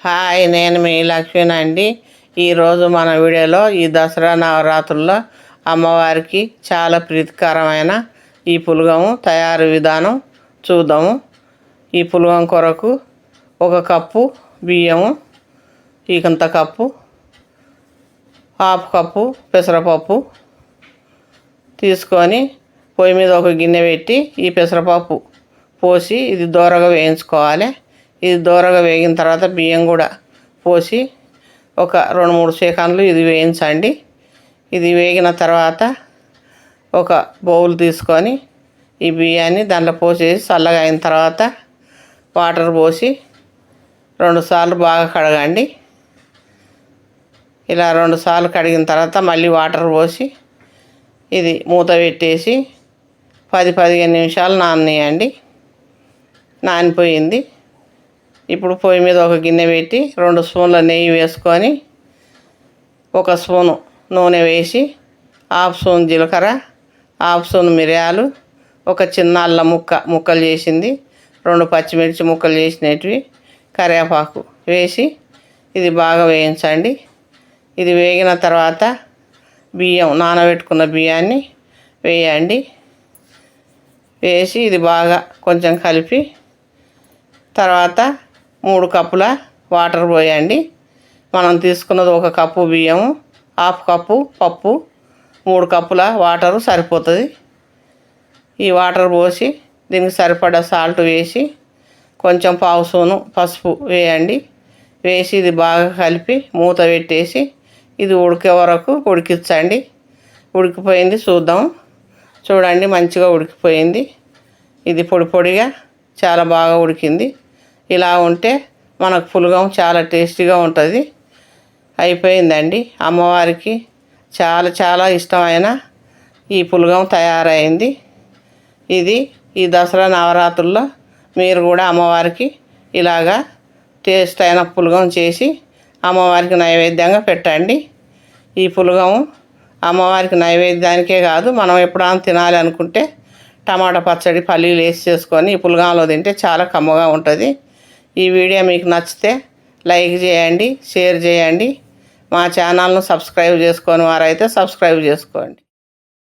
Hi నేను మీ లక్ష్మినండి అండి. ఈరోజు మన వీడియోలో ఈ దసరా నవరాత్రుల్లో అమ్మవారికి చాలా ప్రీతికరమైన ఈ పులగము తయారు విధానం చూద్దాము. ఈ పులగం కొరకు ఒక కప్పు బియ్యము ఈకంత కప్పు హాఫ్ కప్పు పెసరపప్పు తీసుకొని పొయ్యి మీద ఒక గిన్నె పెట్టి ఈ పెసరపప్పు పోసి ఇది దూరగా వేయించుకోవాలి. ఇది దూరగా వేగిన తర్వాత బియ్యం కూడా పోసి ఒక రెండు మూడు సేకన్లు ఇది వేయించండి. ఇది వేగిన తర్వాత ఒక బౌల్ తీసుకొని ఈ బియ్యాన్ని దాంట్లో పోసేసి చల్లగా అయిన తర్వాత వాటర్ పోసి రెండుసార్లు బాగా కడగండి. ఇలా రెండుసార్లు కడిగిన తర్వాత మళ్ళీ వాటర్ పోసి ఇది మూత పెట్టేసి పది పదిహేను నిమిషాలు నాననియండి. నానిపోయింది. ఇప్పుడు పొయ్యి మీద ఒక గిన్నె పెట్టి రెండు స్పూన్ల నెయ్యి వేసుకొని ఒక స్పూను నూనె వేసి హాఫ్ స్పూన్ జీలకర్ర హాఫ్ స్పూన్ మిరియాలు ఒక చిన్న అల్లం ముక్క ముక్కలు చేసింది. రెండు పచ్చిమిర్చి ముక్కలు చేసినవి కరివేపాకు వేసి ఇది బాగా వేయించండి. ఇది వేగిన తర్వాత బియ్యం నానబెట్టుకున్న బియ్యాన్ని వేయండి. వేసి ఇది బాగా కొంచెం కలిపి తర్వాత మూడు కప్పుల వాటర్ పోయండి. మనం తీసుకున్నది ఒక కప్పు బియ్యం హాఫ్ కప్పు పప్పు మూడు కప్పుల వాటరు సరిపోతుంది. ఈ వాటర్ పోసి దీనికి సరిపడా సాల్ట్ వేసి కొంచెం పావు సూను పసుపు వేయండి. వేసి ఇది బాగా కలిపి మూత పెట్టేసి ఇది ఉడికే వరకు ఉడికించండి. ఉడికిపోయింది చూద్దాం. చూడండి మంచిగా ఉడికిపోయింది. ఇది పొడి పొడిగా చాలా బాగా ఉడికింది. ఇలా ఉంటే మనకు పులగం చాలా టేస్టీగా ఉంటుంది. అయిపోయిందండి. అమ్మవారికి చాలా చాలా ఇష్టమైన ఈ పులగం తయారైంది. ఇది ఈ దసరా నవరాత్రుల్లో మీరు కూడా అమ్మవారికి ఇలాగా టేస్ట్ అయిన పులగం చేసి అమ్మవారికి నైవేద్యంగా పెట్టండి. ఈ పులగం అమ్మవారికి నైవేద్యానికే కాదు మనం ఎప్పుడైనా తినాలి అనుకుంటే టమాటా పచ్చడి పల్లీలు వేసి చేసుకొని ఈ పులగంలో తింటే చాలా కమ్మగా ఉంటుంది. ఈ వీడియో మీకు నచ్చితే లైక్ చేయండి షేర్ చేయండి. మా ఛానల్ను సబ్స్క్రైబ్ చేసుకొని వారైతే సబ్స్క్రైబ్ చేసుకోండి.